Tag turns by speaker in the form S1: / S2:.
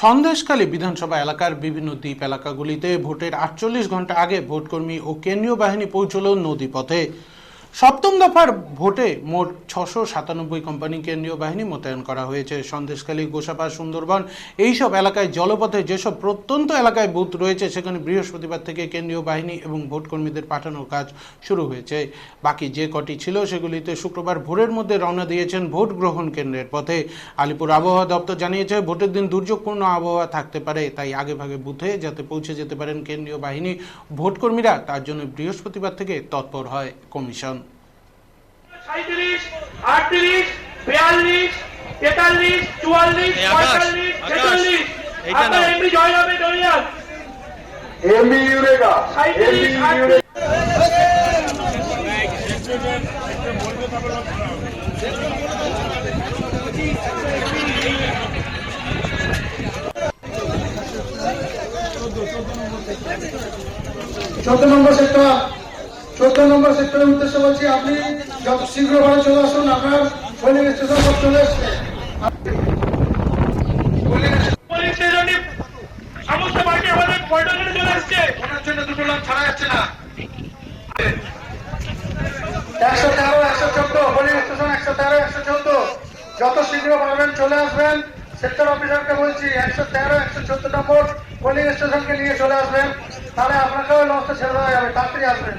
S1: সন্দেশখালী বিধানসভা এলাকার বিভিন্ন দ্বীপ এলাকাগুলিতে ভোটের আটচল্লিশ ঘণ্টা আগে ভোটকর্মী ও কেন্দ্রীয় বাহিনী পৌঁছল নদীপথে। সপ্তম দফার ভোটে মোট ছশো সাতানব্বই কোম্পানি কেন্দ্রীয় বাহিনী মোতায়েন করা হয়েছে। সন্দেশখালী গোসাপা সুন্দরবন, এইসব এলাকায় জলপথে যেসব প্রত্যন্ত এলাকায় বুথ রয়েছে, সেখানে বৃহস্পতিবার থেকে কেন্দ্রীয় বাহিনী এবং ভোটকর্মীদের পাঠানোর কাজ শুরু হয়েছে। বাকি যে কটি ছিল, সেগুলিতে শুক্রবার ভোরের মধ্যে রওনা দিয়েছেন ভোট গ্রহণ কেন্দ্রের পথে। আলিপুর আবহাওয়া দপ্তর জানিয়েছে, ভোটের দিন দুর্যোগপূর্ণ আবহাওয়া থাকতে পারে, তাই আগেভাগে বুথে যাতে পৌঁছে যেতে পারেন কেন্দ্রীয় বাহিনী, ভোটকর্মীরা, তার জন্য বৃহস্পতিবার থেকে তৎপর হয় কমিশন।
S2: সাঁত্রিশ আটত্রিশ বিয়াল্লিশ তেতাল্লিশ চুয়াল্লিশ পঁয়তাল্লিশ ছেচল্লিশ। আপনার। এমনি জয় হবে Dorian
S3: MB Eureka MB Eureka
S4: চোদ্দ নম্বর সেক্টর। চোদ্দ নম্বর সেক্টরের উদ্দেশ্যে বলছি আপনি যত শীঘ্র ভাবে চলে আসুন আপনার পোলিং স্টেশন সব চলে এসছে।
S2: পুলিশ সমস্ত পার্টি আমাদের পল্টনে চলে এসছে।
S4: ওনার জন্য দুটো লোক ছাড়া যাচ্ছে না। একশো তেরো একশো চোদ্দ স্টেশন একশো তেরো একশো চোদ্দ। যত শীঘ্র পারবেন চলে আসবেন। সেক্টর অফিসারকে বলছি একশো তেরো একশো চোদ্দ নম্বর পোলিং স্টেশনকে নিয়ে চলে আসবেন। তাহলে আপনাকেও লসটা ছেড়ে দেওয়া যাবে তাড়াতাড়ি আসবেন।